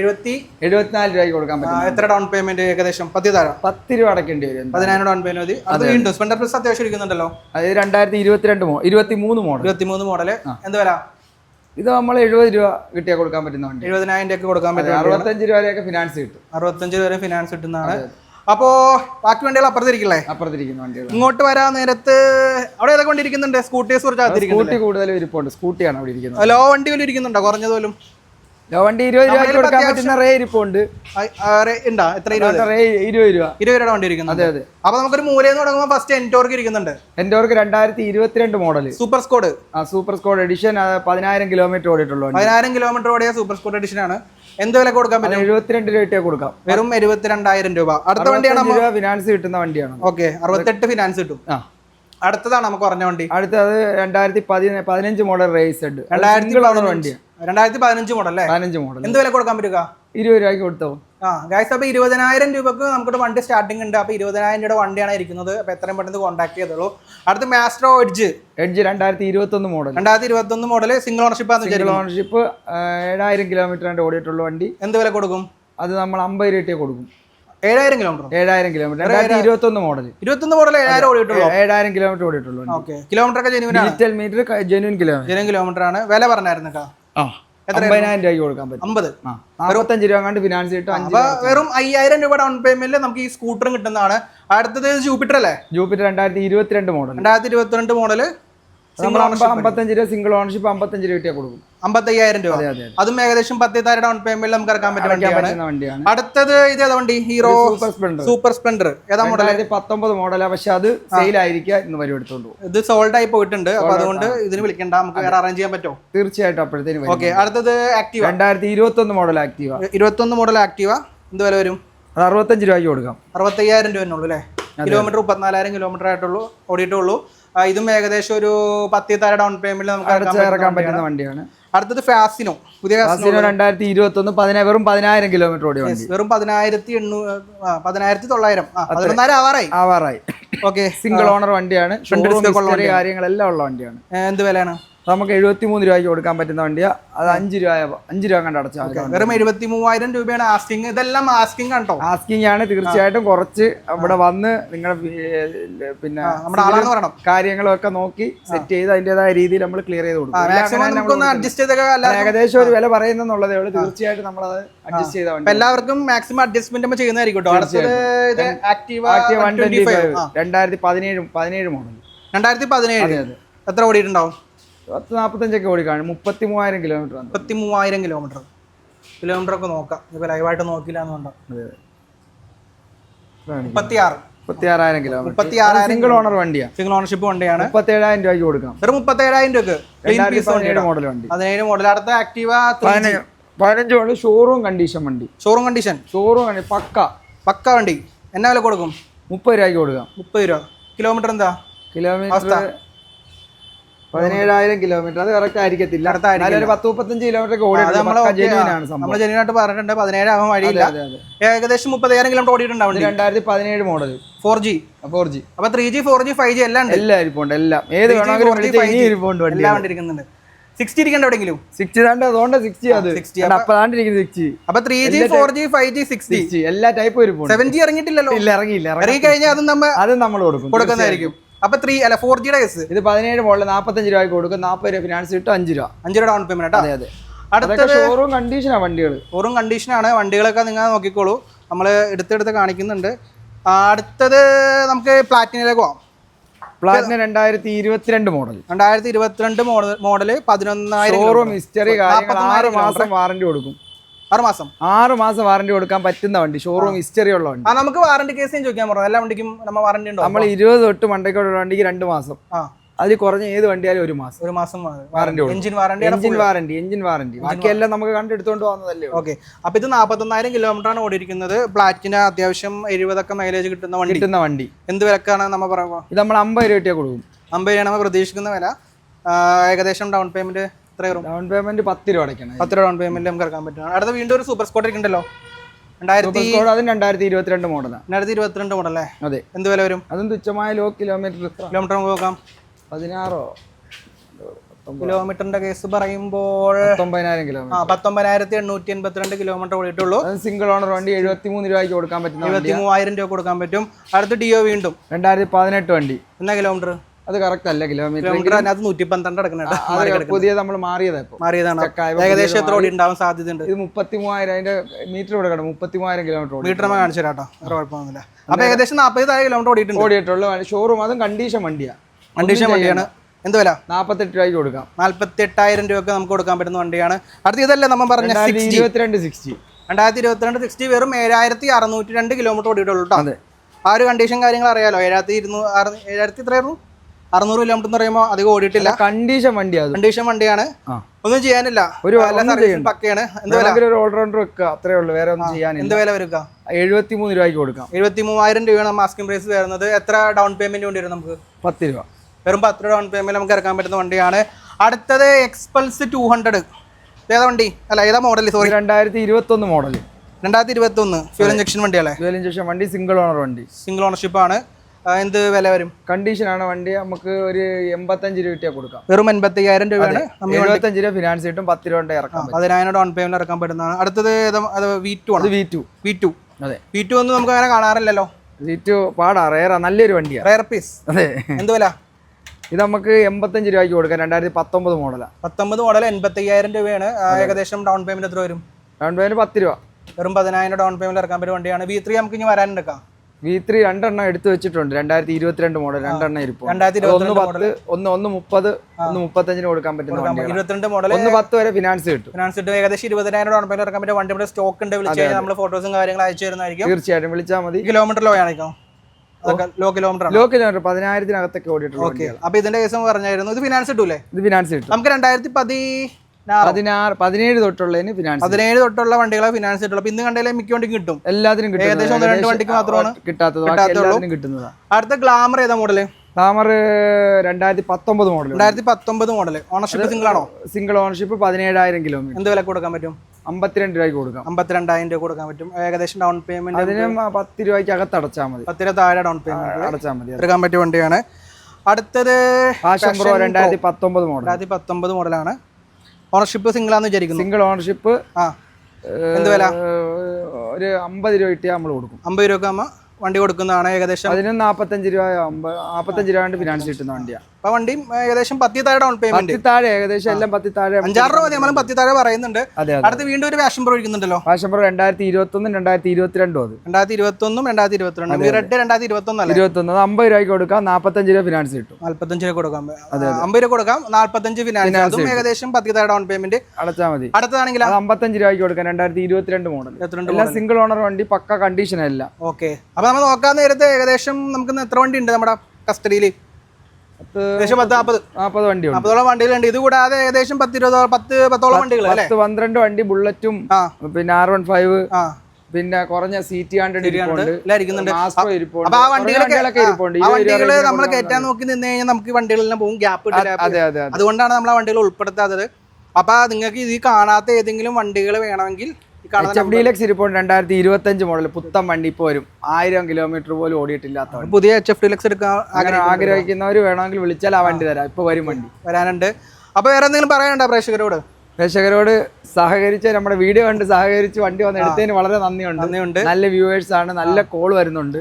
എഴുപത്തി എഴുപത്തിനാല് രൂപയ്ക്ക് കൊടുക്കാൻ പറ്റും. എത്ര ഡൗൺ പേയ്മെന്റ് ഏകദേശം? പത്ത് തരാം. പത്ത് രൂപ അടക്കേണ്ടി വരും പതിനായിരം ഡൗൺ പേയ്മെന്റ് മതി. അത് വീണ്ടും സ്പെൻഡർ പ്ലസ് അത്യാവശ്യം ഇരിക്കുന്നുണ്ടല്ലോ. അത് രണ്ടായിരത്തി ഇരുപത്തിരണ്ട് ഇരുപത്തി മൂന്ന് മോഡൽ. ഇരുപത്തി മൂന്ന് മോഡൽ എന്ത് വില? ഇത് നമ്മൾ എഴുപത് രൂപ കിട്ടിയാൽ കൊടുക്കാൻ പറ്റുന്ന വണ്ടി. എഴുപതിനായിരം രൂപ കൊടുക്കാൻ പറ്റും അറുപത്തഞ്ച് രൂപ വരെയൊക്കെ ഫിനാൻസ് കിട്ടും. അറുപത്തഞ്ച് രൂപ വരെ ഫിനാൻസ് കിട്ടുന്നതാണ്. അപ്പോ ബാക്കി വണ്ടികൾ അപ്പുറത്തിരിക്കില്ലേ അപ്പുറത്തിരിക്കുന്നു വണ്ടികൾ. ഇങ്ങോട്ട് വരാൻ നേരത്ത് അവിടെ ഏതൊക്കെ വണ്ടി ഇരിക്കുന്നുണ്ട്? സ്കൂട്ടീസ് കുറച്ച് സ്കൂട്ടി കൂടുതൽ ഇരിപ്പുണ്ട്. സ്കൂട്ടിയാണ് അവിടെ ഇരിക്കുന്നത്. ലോ വണ്ടി പോലും ഇരിക്കുന്നുണ്ടോ? കുറഞ്ഞത് പോലും? ലോ വണ്ടി ഇരുപത് രൂപ കൊടുക്കാൻ പറ്റുന്ന റേ ഇരിപ്പുണ്ട്. ആ, എത്ര ഇരുപത്? രൂപ. ഇരുപത് രൂപയുടെ വണ്ടി അതെ അതെ. അപ്പൊ നമുക്കൊരു മൂലയിൽ നിന്ന് തുടങ്ങുമ്പോൾ ഫസ്റ്റ് എന്റോർക്ക് ഇരിക്കുന്നുണ്ട്. എന്റോർക്ക് രണ്ടായിരത്തി ഇരുപത്തിരണ്ട് മോഡൽ സൂപ്പർ സ്കോഡ് ആ സൂപ്പർ സ്കോഡ് എഡിഷൻ പതിനായിരം കിലോമീറ്റർ ഓടിയിട്ടുള്ള പതിനായിരം കിലോമീറ്റർ ഓടിയ സൂപ്പർ സ്കോഡ് എഡിഷൻ ആണ്. എന്ത് വില കൊടുക്കാൻ പറ്റും? എഴുപത്തിരണ്ട് രൂപ കൊടുക്കാം. വെറും എഴുപത്തിരണ്ടായിരം രൂപ. അടുത്ത വണ്ടിയാണ് ഫിനാൻസ് കിട്ടുന്ന വണ്ടിയാണ്. ഓക്കെ അറുപത്തെട്ട് ഫിനാൻസ് കിട്ടും. ആ. അടുത്തതാണ് നമുക്ക് പറഞ്ഞ വണ്ടി. അടുത്തത് രണ്ടായിരത്തി പതിന പതിനഞ്ച് മോഡൽ റേസ് ഉണ്ട് രണ്ടായിരത്തി വണ്ടി രണ്ടായിരത്തി പതിനഞ്ച് മോഡൽ അല്ലേ? പതിനഞ്ച് മോഡൽ എന്ത് വില കൊടുക്കാൻ പറ്റുക? ഇരുപത് രൂപയ്ക്ക് കൊടുത്തോ? ആ ഗായ്സ് അപ്പോൾ ഇരുപതിനായിരം രൂപക്ക് നമുക്കൊരു വണ്ടി സ്റ്റാർട്ടിംഗ് ഉണ്ട്. അപ്പോൾ ഇരുപതിനായിരം രൂപയുടെ വണ്ടിയാണ് ഇരിക്കുന്നത്. അപ്പോൾ എത്രയും പെട്ടെന്ന് കോൺടാക്ട് ചെയ്തോളൂ. അടുത്ത മാസ്ട്രോ എഡ്ജ് എഡ്ജ് രണ്ടായിരത്തി ഇരുപത്തി ഒന്ന് മോഡൽ രണ്ടായിരത്തി ഇരുപത്തൊന്ന് model single ownership single ownership ഏഴായിരം കിലോമീറ്റർ ആണ് ഓടിയിട്ടുള്ള വണ്ടി. എന്ത് വില കൊടുക്കും? അത് നമ്മൾ അമ്പത് രൂപയ്ക്ക് കൊടുക്കും. ഏഴായിരം കിലോമീറ്റർ ഏഴായിരം കിലോമീറ്റർ രണ്ടായിരത്തി ഇരുപത്തി ഒന്ന് മോഡൽ ഇരുപത്തൊന്ന് മോഡൽ ഏഴായിരം ഓടിയിട്ടുള്ളൂ. ഏഴായിരം കിലോമീറ്റർ ഓടിയിട്ടുള്ളൂ. ഓക്കെ. കിലോമീറ്റർ ഒക്കെ genuine digital meter genuine kilometre genuine kilometre ആണ്. വില പറഞ്ഞായിരുന്നു ആ അമ്പതിനായിരം രൂപയ്ക്ക് കൊടുക്കാൻ പറ്റും. അമ്പത്. അറുപത്തഞ്ച് രൂപ കണ്ട് ഫിനാൻസ് കിട്ടും വെറും അയ്യായിരം രൂപ ഡൗൺ പേയ്മെന്റിൽ നമുക്ക് ഈ സ്കൂട്ടറും കിട്ടുന്നതാണ്. അടുത്തത് ജൂപ്പിറ്റർ അല്ലേ? ജൂപ്പിറ്റർ രണ്ടായിരത്തി ഇരുപത്തിരണ്ട് മോഡൽ രണ്ടായിരത്തി ഇരുപത്തിരണ്ട് മോഡൽ നമ്മൾ അമ്പ- അമ്പത്തഞ്ച് രൂപ സിംഗിൾ ഓണർഷിപ്പ് അമ്പത്തഞ്ച് രൂപ കിട്ടിയാൽ കൊടുക്കും. അമ്പത്തയ്യായിരം രൂപ. അതെ ഏകദേശം പത്തിത്തായിരം ഡൗൺ പേയ്മെന്റിൽ നമുക്ക് ഇറക്കാൻ പറ്റും പറ്റുന്ന വണ്ടിയാണ്. അടുത്തത് ഇത് ഏതാ വണ്ടി? Hero Super Splendor Super Splendor ഏതാ മോഡൽ പത്തൊമ്പത് മോഡലാ പക്ഷെ അത് സെയിൽ ആയിരിക്കുക ഇന്ന് വരും എടുത്തോണ്ട് ഇത് സോൾഡ് ആയി പോയിട്ടുണ്ട്. അപ്പൊ അതുകൊണ്ട് ഇതിന് വിളിക്കണ്ട. നമുക്ക് വേറെ അറേഞ്ച് ചെയ്യാൻ പറ്റുമോ? തീർച്ചയായിട്ടും അപ്പോഴത്തേനും വരും. ഓക്കെ അടുത്തത് ആക്റ്റീവ രണ്ടായിരത്തി ഇരുപത്തി ഒന്ന് മോഡൽ ആക്റ്റീവ ഇരുപത്തൊന്ന് മോഡൽ ആക്റ്റീവ എന്ത് വില വരും? അത് അറുപത്തഞ്ച് രൂപയ്ക്ക് കൊടുക്കാം. അറുപത്തയ്യായിരം രൂപ ഉള്ളൂ അല്ലേ? കിലോമീറ്റർ മുപ്പത്തിനാലായിരം കിലോമീറ്റർ ആയിട്ടുള്ളൂ ഓടിയിട്ടുള്ളൂ. ഇതും ഏകദേശം ഒരു പത്തിത്താര ഡൗൺ പേയ്മെന്റ് നമുക്ക് ഇറക്കാൻ പറ്റുന്ന വണ്ടിയാണ്. അടുത്തത് ഫാസിനോ പുതിയ ഫാസിനോ രണ്ടായിരത്തി ഇരുപത്തി ഒന്ന് പതിനായിരം വെറും പതിനായിരം കിലോമീറ്റർ ഓടിയ വണ്ടി. വെറും പതിനായിരത്തി എണ്ണൂറ് പതിനായിരത്തി തൊള്ളായിരം പതിനൊന്നായിരം ആവാറായി. ആവാറായി. ഓക്കെ സിംഗിൾ ഓണർ വണ്ടിയാണ്. കാര്യങ്ങളെല്ലാം ഉള്ള വണ്ടിയാണ്. എന്ത് വിലയാണ്? നമുക്ക് എഴുപത്തി മൂന്ന് രൂപയ്ക്ക് കൊടുക്കാൻ പറ്റുന്ന വണ്ടിയാ. അത് അഞ്ച് രൂപ അഞ്ച് രൂപ കണ്ട് അടച്ചാൽ വെറും എഴുപത്തി മൂവായിരം രൂപയാണ് ആസ്കിങ് ഇതെല്ലാം ആസ്കിങ് കണ്ടോ ആസ്കിങ് ആണ്. തീർച്ചയായിട്ടും കുറച്ച് ഇവിടെ വന്ന് നിങ്ങൾ പിന്നെ നമ്മുടെ ആളാന്ന് പറയണം. കാര്യങ്ങളൊക്കെ നോക്കി സെറ്റ് ചെയ്ത് അതിന്റെതായ രീതിയിൽ നമ്മൾ ക്ലിയർ ചെയ്ത് കൊടുക്കും. ഏകദേശം ഒരു വില പറയുന്നുള്ളതേ ഉള്ളൂ. തീർച്ചയായിട്ടും നമ്മൾ അത് അഡ്ജസ്റ്റ് ചെയ്ത എല്ലാവർക്കും മാക്സിമം അഡ്ജസ്റ്റ്മെന്റ് നമ്മൾ ചെയ്യുന്നതായിരിക്കും. രണ്ടായിരത്തി പതിനേഴും പതിനേഴ് മോഡൽ രണ്ടായിരത്തി പതിനേഴ്. എത്ര ഓടിയിട്ടുണ്ടാവും? പത്ത് നാൽപ്പത്തഞ്ചൊക്കെ ഓടി കാണും മുപ്പത്തി മൂവായിരം കിലോമീറ്റർ മുപ്പത്തി മൂവായിരം കിലോമീറ്റർ കിലോമീറ്റർ ഒക്കെ നോക്കാം. ഇപ്പൊ ലൈവായിട്ട് നോക്കില്ല എന്നുണ്ടോ അതെ മുപ്പത്തി ആറ് മുപ്പത്തി ആറായിരം കിലോമീറ്റർ സിംഗിൾ ഓണർ വണ്ടിയാണ് സിംഗിൾ ഓണർഷിപ്പ് വണ്ടിയാണ്. മുപ്പത്തേഴായിരം രൂപയ്ക്ക് കൊടുക്കാം. വെറും മുപ്പത്തേഴായിരം രൂപയ്ക്ക്. രൂപ ക്ലീൻ രണ്ടായിരത്തി പീസ് പതിനേഴ് വണ്ടിയാണ് മോഡൽ വണ്ടി. പതിനേഴ് മോഡൽ അടുത്ത ആക്റ്റീവ പതിനഞ്ച് പതിനഞ്ച് മോഡൽ ഷോറൂം കണ്ടീഷൻ വണ്ടി. ഷോറൂം കണ്ടീഷൻ ഷോറൂം കണ്ടി പക്ക. പക്ക വണ്ടി. എന്നാ വില കൊടുക്കും? മുപ്പത് രൂപയ്ക്ക് കൊടുക്കാം. മുപ്പത് രൂപ. കിലോമീറ്റർ എന്താ? കിലോമീറ്റർ പതിനേഴായിരം കിലോമീറ്റർ. അത് കറക്റ്റ് ആയിരിക്കത്തില്ല. അടുത്തായിരിക്കും ഒരു പത്ത് മുപ്പത്തഞ്ച് കിലോമീറ്റർ നമ്മൾ നമ്മൾ ജെന്യൂനായിട്ട് പറഞ്ഞിട്ടുണ്ട്. പതിനേഴ് ആവാൻ വഴിയില്ല. ഏകദേശം മുപ്പതിനായിരം കിലോമീറ്റർ ഓടിയിട്ടുണ്ടാവും രണ്ടായിരത്തി പതിനേഴ് model four G four G അപ്പൊ three G four G five G എല്ലാം എല്ലാം ഇരിപ്പുണ്ട് എല്ലാം. ഏത് 3G, വേണമെങ്കിലും 4G, വിളിച്ച് 5G ഇനി ഇരിപ്പുണ്ട് വണ്ടി എല്ലാം കണ്ടിരിക്കുന്നുണ്ട്. സിക്സ്റ്റി ഇരിക്കണ്ട എവിടെയെങ്കിലും? സിക്സ്റ്റി താണ്ട് അതുകൊണ്ട് സിക്സ്റ്റി അത് 60 അത്. അപ്പതാണ്ടിരിക്കുന്നത് സിക്സ്റ്റി അപ്പൊ three G four G five G sixty എല്ലാ ടൈപ്പും ഇരിപ്പുണ്ട്. സെവൻ ജി ഇറങ്ങിയിട്ടില്ലല്ലോ. ഇല്ല ഇറങ്ങിയില്ല ഇറങ്ങി ഇറങ്ങി കഴിഞ്ഞാൽ അതും നമ്മൾ അത് നമ്മൾ കൊടുക്കും. കൊടുക്കുന്നതായിരിക്കും. അപ്പൊ ത്രീ അല്ല ഫോർ ജിയുടെ കേസ് ഇത് പതിനേഴ് മോഡൽ നാൽപ്പത്തഞ്ച് രൂപയ്ക്ക് കൊടുക്കും. നാൽപ്പത് രൂപ ഫിനാൻസ് കിട്ടും അഞ്ച് രൂപ. അഞ്ച് രൂപ ഡൗൺ പേയ്മെന്റ് അതെ അതെ. അടുത്ത ഷോറൂം കണ്ടീഷനാണ് വണ്ടികൾ ഷോറൂം കണ്ടീഷനാണ് വണ്ടികളൊക്കെ നിങ്ങൾ നോക്കിക്കോളൂ. നമ്മൾ എടുത്തെടുത്ത് കാണിക്കുന്നുണ്ട്. അടുത്തത് നമുക്ക് പ്ലാറ്റിനിലേക്ക് പോവാം. പ്ലാറ്റിന് രണ്ടായിരത്തി ഇരുപത്തിരണ്ട് മോഡൽ രണ്ടായിരത്തി ഇരുപത്തിരണ്ട് മോഡൽ മോഡൽ പതിനൊന്നായിരം ഷോറൂം മിസ്റ്ററി ഹിസ്റ്ററി ആറ് മാസം വാറണ്ടി കൊടുക്കും. ആറ് മാസം. ആറ് മാസം വാറണ്ടി കൊടുക്കാൻ പറ്റുന്ന വണ്ടി ഷോറൂം ഹിസ്റ്ററി ഉള്ള വണ്ടി. ആ നമുക്ക് വാറണ്ടി കേസ് ചോദിക്കാൻ പറഞ്ഞു? എല്ലാ വണ്ടിക്കും നമ്മൾ വാറണ്ടി ഉണ്ടോ? നമ്മൾ ഇരുപത് തൊട്ട് മണ്ടയ്ക്കുള്ള വണ്ടിക്ക് രണ്ട് മാസം. ആ. അതിൽ കുറഞ്ഞ ഏത് വണ്ടിയാലും ഒരു മാസം. ഒരു മാസം warranty engine warranty engine warranty engine warranty ബാക്കിയെല്ലാം നമുക്ക് കണ്ടെടുത്തോണ്ട് പോകുന്നതല്ലേ. ഓക്കെ അപ്പൊ ഇത് നാപ്പത്തൊന്നായിരം കിലോമീറ്റർ ആണ് ഓടിയിരിക്കുന്നത്. പ്ലാറ്റിന അത്യാവശ്യം എഴുപതൊക്കെ മൈലേജ് കിട്ടുന്ന വണ്ടി. കിട്ടുന്ന വണ്ടി. എന്ത് വിലക്കാണ് നമ്മൾ പറയുക? ഇത് നമ്മൾ അമ്പത് രൂപ കൊടുക്കും. അമ്പത് രൂപയാണ് നമ്മൾ പ്രതീക്ഷിക്കുന്ന വില. ഏകദേശം ഡൗൺ പേയ്മെന്റ് എത്ര വരും? ഡൗൺ പേയ്മെന്റ് പത്ത് രൂപ അടയ്ക്കണം. പത്ത് രൂപ ഡൗൺ പേയ്മെന്റ് നമുക്ക് ഇറക്കാൻ പറ്റും. അടുത്ത വീണ്ടും ഒരു സൂപ്പർ സ്കോട്ട് ഉണ്ടല്ലോ രണ്ടായിരത്തി സൂപ്പർ സ്കോഡ് അതിന് രണ്ടായിരത്തി ഇരുപത്തിരണ്ട് മോഡലാണ് രണ്ടായിരത്തി ഇരുപത്തിരണ്ട് മോഡൽ അല്ലേ? അതെ. എന്ത് വില വരും? അതും തുച്ഛമായ ലോ കിലോമീറ്റർ കിലോമീറ്റർ നമുക്ക് നോക്കാം. പതിനാറോ? കിലോമീറ്ററിന്റെ കേസ് പറയുമ്പോൾ പത്തൊമ്പതിനായിരം ആ കിലോമീറ്റർ പത്തൊമ്പതിനായിരത്തി എണ്ണൂറ്റി എൺപത്തിരണ്ട് കിലോമീറ്റർ ഓടിയിട്ടുള്ളൂ അത് സിംഗിൾ ഓണർ വണ്ടി എഴുപത്തി മൂന്ന് രൂപയ്ക്ക് കൊടുക്കാൻ പറ്റും എഴുപത്തി മൂവായിരം രൂപ കൊടുക്കാൻ പറ്റും. അടുത്ത ഡിയോ വീണ്ടും. രണ്ടായിരത്തി പതിനെട്ട് വണ്ടി. എന്നാ കിലോമീറ്റർ അത് കറക്റ്റ് അല്ല. കിലോമീറ്റർ അതിനകത്ത് നൂറ്റി പന്ത്രണ്ട് കിടക്കുന്നുണ്ട് പുതിയ നമ്മൾ മാറിയതാ മാറിയതാണ്. ഏകദേശം എത്ര ഓടി ഉണ്ടാവാൻ സാധ്യതയുണ്ട്? ഇത് മുപ്പത്തി മൂവായിരം അതിന്റെ മീറ്റർ ഇവിടെ കിടക്കും മുപ്പത്തി മൂവായിരം കിലോമീറ്റർ മീറ്റർ കാണിച്ചു കേട്ടോ. കുഴപ്പമൊന്നുമില്ല. അപ്പൊ ഏകദേശം നാൽപ്പത് താഴെ കിലോമീറ്റർ ഓടിയിട്ടുണ്ട്. ഓടിയിട്ടുള്ള. ഷോറൂം അതും കണ്ടീഷൻ വണ്ടിയാ. കണ്ടീഷൻ വണ്ടിയാണ്. എന്ത് വില? നാപ്പത്തെട്ട് രൂപയ്ക്ക് കൊടുക്കാം. നാല്പത്തി എട്ടായിരം രൂപയ്ക്ക് നമുക്ക് കൊടുക്കാൻ പറ്റുന്ന വണ്ടിയാണ്. അടുത്ത ഇതല്ലേ നമ്മൾ പറഞ്ഞ ഇരുപത്തിരണ്ട് സിക്സ്റ്റി രണ്ടായിരത്തി ഇരുപത്തിരണ്ട് സിക്സ്റ്റി വെറും ഏഴായിരത്തി അറുന്നൂറ്റി രണ്ട് കിലോമീറ്റർ ഓടിയിട്ടുള്ളൂ കേട്ടോ. അതെ. ആ ഒരു കണ്ടീഷൻ കാര്യങ്ങൾ അറിയാലോ. ഏഴായിരത്തി ഇരുന്നൂറ് ഏഴായിരത്തി എത്രയായിരുന്നു? അറുന്നൂറ് കിലോമീറ്റർ എന്ന് പറയുമ്പോൾ അധികം ഓടിയിട്ടില്ല. കണ്ടീഷൻ വണ്ടിയാണ് കണ്ടീഷൻ വണ്ടിയാണ്. ഒന്നും ചെയ്യാനില്ല. ഒരു പക്കയാണ്. എന്ത് ഒരു ഓൾറൗണ്ടർ വെക്കുക. അത്രേ ഉള്ളൂ. വേറെ ഒന്നും എന്ത് ചെയ്യാനില്ല. വില വരുക? എഴുപത്തി മൂന്ന് രൂപയ്ക്ക് കൊടുക്കാം. എഴുപത്തി മൂവായിരം രൂപയാണ് മാസ്കിംഗ് പ്രൈസ് വരുന്നത്. എത്ര ഡൗൺ പേയ്മെന്റ് വേണ്ടി വരും നമുക്ക്? പത്ത് രൂപ. വെറും പത്ത് രൂപ ഡൗൺ പേയ്മെന്റ് നമുക്ക് ഇറക്കാൻ പറ്റുന്ന വണ്ടിയാണ്. അടുത്തത് എക്സ്പൾസ് ടു ഹൺഡ്രഡ് ഏതാ വണ്ടി? അല്ല ഏതാ മോഡൽ സോറി രണ്ടായിരത്തി ഇരുപത്തി ഒന്ന് മോഡൽ രണ്ടായിരത്തി ഇരുപത്തി ഒന്ന് ഫ്യൂൽ ഇഞ്ചക്ഷൻ വണ്ടിയല്ലേ? ഫ്യൂൽ ഇഞ്ചക്ഷൻ വണ്ടി സിംഗിൾ ഓണർ വണ്ടി. സിംഗിൾ ഓണർഷിപ്പ് ആണ്. എന്ത് വില വരും? കണ്ടീഷനാണ് വണ്ടി നമുക്ക് ഒരു എൺപത്തഞ്ച് രൂപ കിട്ടിയാൽ കൊടുക്കാം. വെറും എൺപത്തയ്യായിരം രൂപയാണ് എഴുപത്തഞ്ച് രൂപ ഫിനാൻസ് കിട്ടും പത്ത് രൂപ ഇറക്കാം പതിനായിരം ഡൗൺ പേയ്മെന്റ് ഇറക്കാൻ പറ്റുന്നതാണ്. അടുത്തത് വി ടു ആണ്? വി ടു വി ടു അതെ. വി ടു ഒന്നും നമുക്ക് അങ്ങനെ കാണാറില്ലല്ലോ. വി ടു പാടാ റേറാ നല്ലൊരു വണ്ടിയാണ് റയർ പീസ് അതെ. എന്ത് വില? ഇത് നമുക്ക് എൺപത്തഞ്ച് രൂപയ്ക്ക് കൊടുക്കാം രണ്ടായിരത്തി പത്തൊമ്പത് മോഡലാണ് പത്തൊമ്പത് മോഡൽ എൺപത്തയ്യായിരം രൂപയാണ്. ഏകദേശം ഡൗൺ പേയ്മെന്റ് എത്ര വരും? ഡൗൺ പേയ്മെന്റ് പത്ത് രൂപ. വെറും പതിനായിരം ഡൗൺ പേയ്മെന്റ് ഇറക്കാൻ പറ്റിയ വണ്ടിയാണ്. വി ത്രീ നമുക്ക് ഇനി വരാനുണ്ടെക്കാം വി ത്രീ രണ്ടെണ്ണം എടുത്തു വെച്ചിട്ടുണ്ട്. രണ്ടായിരത്തി ഇരുപത്തിരണ്ട് മോഡൽ രണ്ടെണ്ണം ഇരിപ്പോ രണ്ടായിരത്തി ഒന്ന് പത്ത് ഒന്ന് ഒന്ന് മുപ്പത് ഒന്ന് മുപ്പത്തഞ്ചിന് കൊടുക്കാൻ പറ്റുന്ന ഇരുപത്തിരണ്ട് മോഡൽ ഒന്ന് പത്ത് വരെ ഫിനാൻസ് കിട്ടും. ഫിനാൻസ് കിട്ടും. ഏകദേശം ഇരുപതിനായിരം ഡൗൺ പേയ്മെന്റ് ഇറക്കാൻ പറ്റും വണ്ടി ഇവിടെ സ്റ്റോക്ക് ഉണ്ട്. വിളിച്ച് കഴിഞ്ഞാൽ നമ്മൾ ഫോട്ടോസും കാര്യങ്ങളും അയച്ചു തരുന്നതായിരിക്കും. തീർച്ചയായിട്ടും വിളിച്ചാൽ മതി. കിലോമീറ്റർ ലോ ആണിക്കോ? അതൊക്കെ ലോ കിലോമീറ്റർ ലോ കിലോമീറ്റർ പതിനായിരത്തിനകത്തൊക്കെ ഓടിയിട്ടുണ്ട് അപ്പൊ ഇതിന്റെ കേസ് പറഞ്ഞായിരുന്നു. ഇത് ഫിനാൻസ് കിട്ടൂലേ? ഇത് ഫിനാൻസ് കിട്ടും. നമുക്ക് രണ്ടായിരത്തി പതിനാറ് പതിനാറ് പതിനേഴ് തൊട്ടുള്ളതിന് ഫിനാൻസ് പതിനേഴ് തൊട്ടുള്ള വണ്ടികളെ ഫിനാൻസ് കിട്ടുള്ളൂ ഇന്ന് കണ്ടതിലെ മിക്ക വണ്ടിക്കും കിട്ടും. എല്ലാത്തിനും കിട്ടും. ഏകദേശം ഒന്ന് രണ്ട് വണ്ടിക്ക് മാത്രമാണ് കിട്ടാത്തത്. കിട്ടുന്നത്. അടുത്ത ഗ്ലാമർ ഏതാ മോഡൽ ഗ്ലാമർ രണ്ടായിരത്തി പത്തൊമ്പത് മോഡൽ രണ്ടായിരത്തി പത്തൊമ്പത് മോഡൽ ഓണർഷിപ്പ് സിംഗിൾ ആണോ? സിംഗിൾ ഓണർഷിപ്പ് പതിനേഴായിരം കിലോമീറ്റർ എന്ത് വില കൊടുക്കാൻ പറ്റും? അമ്പത്തിരണ്ട് രൂപയ്ക്ക് കൊടുക്കാം. അമ്പത്തിരണ്ടായിരം രൂപ കൊടുക്കാൻ പറ്റും. ഏകദേശം ഡൗൺ പേയ്മെന്റ് അതിനും പത്ത് രൂപയ്ക്ക് അകത്ത് അടച്ചാൽ മതി. പത്ത് രൂപ താഴെ ഡൗൺ പേയ്മെന്റ് അടച്ചാൽ മതി. എടുക്കാൻ പറ്റിയ വണ്ടിയാണ്. അടുത്തത് രണ്ടായിരത്തി പത്തൊമ്പത് മോഡൽ രണ്ടായിരത്തി പത്തൊമ്പത് മോഡലാണ് ഓണർഷിപ്പ് സിംഗിൾ ആണെന്ന് വിചാരിക്കുന്നു. സിംഗിൾ ഓണർഷിപ്പ് ആ. എന്ത് വില? ഒരു അമ്പത് രൂപ കിട്ടിയാൽ നമ്മൾ കൊടുക്കും. അമ്പത് രൂപ വണ്ടി കൊടുക്കുന്നതാണ് ഏകദേശം? അതിനും നാൽപ്പത്തഞ്ച് രൂപ നാൽപ്പത്തഞ്ച് രൂപ കൊണ്ട് ഫിനാൻസ് കിട്ടുന്ന വണ്ടിയാണ് അപ്പൊ വണ്ടി ഏകദേശം പത്തി താഴെ ഡൗൺ പേയ്മെന്റ് താഴെ ഏകദേശം എല്ലാം പത്തി താഴെ അഞ്ചാറ് രൂപ മതി. നമ്മൾ പത്തി താഴെ പറയുന്നുണ്ട് അടുത്ത് വീണ്ടും ഒരു വാഷൻ പ്രോ ഇരിക്കുന്നുണ്ടല്ലോ വാഷൻ പ്രോ രണ്ടായിരത്തി ഇരുപത്തി ഒന്നും രണ്ടായിരത്തി ഇരുപത്തിരണ്ടും അത്. രണ്ടായിരത്തി ഇരുപത്തി ഒന്നും രണ്ടായിരത്തി ഇരുപത്തിരണ്ടും റെഡ് രണ്ടായിരത്തി ഇരുപത്തി ഒന്നല്ലേ ഇരുപത്തൊന്ന് അമ്പത് രൂപയ്ക്ക് കൊടുക്കാം. നാൽപ്പത്തഞ്ച് രൂപ ഫിനാൻസ് കിട്ടും. നാല്പത്തഞ്ച് രൂപ കൊടുക്കാം. അമ്പത് രൂപ കൊടുക്കാം. നാല്പത്തഞ്ച് ഫിനാൻസ് അതും ഏകദേശം പത്തി താഴെ ഡൗൺ പേയ്മെന്റ് അടച്ചാൽ മതി അടുത്താണെങ്കിൽ അമ്പത്തഞ്ച് രൂപയ്ക്ക് കൊടുക്കാം. രണ്ടായിരത്തി ഇരുപത്തിരണ്ട് മോഡൽ എല്ലാം സിംഗിൾ ഓണർ വണ്ടി പക്ക കണ്ടീഷൻ അല്ല ഓക്കെ അപ്പൊ നമ്മൾ നോക്കാൻ നേരത്തെ ഏകദേശം നമുക്ക് എത്ര വണ്ടി ഉണ്ട് നമ്മുടെ കസ്റ്റഡിയിൽ ഏകദേശം പത്ത് നാൽപ്പത്. നാൽപ്പത് വണ്ടിയുണ്ട്. നാൽപ്പതോളം വണ്ടികളുണ്ട് ഇത് കൂടാതെ ഏകദേശം പത്ത് ഇരുപതോ പത്ത് പത്തോളം വണ്ടികൾ അല്ലേ? പത്ത് പന്ത്രണ്ട് വണ്ടി ബുള്ളറ്റും പിന്നെ ആർ വൺ ഫൈവ് പിന്നെ കുറഞ്ഞ സീറ്റി ഇരുപത് നമ്മൾ കയറ്റാൻ നോക്കി നിന്ന് കഴിഞ്ഞാൽ നമുക്ക് വണ്ടികളെല്ലാം പോകും. ഗ്യാപ്പ് അതെ അതെ അതെ. അതുകൊണ്ടാണ് നമ്മൾ ആ വണ്ടികൾ ഉൾപ്പെടുത്താത്തത്. അപ്പൊ നിങ്ങൾക്ക് ഇത് കാണാത്ത ഏതെങ്കിലും വണ്ടികൾ വേണമെങ്കിൽ എച്ച് എഫ് ഡീലക്സ് ഇരിപ്പോൾ രണ്ടായിരത്തി ഇരുപത്തഞ്ച് മോഡൽ പുത്തൻ വണ്ടി ഇപ്പോൾ വരും. ആയിരം കിലോമീറ്റർ പോലും ഓടിയിട്ടില്ലാത്ത പുതിയ എച്ച് എഫ് ഡിലക്സ് എടുക്കാൻ ആഗ്രഹിക്കുന്നവർ വേണമെങ്കിൽ വിളിച്ചാൽ ആ വണ്ടി തരാം. ഇപ്പോൾ വരും വണ്ടി. വരാനുണ്ട്. അപ്പോൾ വേറെ എന്തെങ്കിലും പറയാനുണ്ടോ പ്രേക്ഷകരോട്? പ്രേക്ഷകരോട് സഹകരിച്ച് നമ്മുടെ വീഡിയോ കണ്ട് സഹകരിച്ച് വണ്ടി വന്ന് എടുത്തതിന് വളരെ നന്ദിയുണ്ട്. നന്ദിയുണ്ട്. നല്ല വ്യൂവേഴ്സ് ആണ്. നല്ല കോൾ വരുന്നുണ്ട്.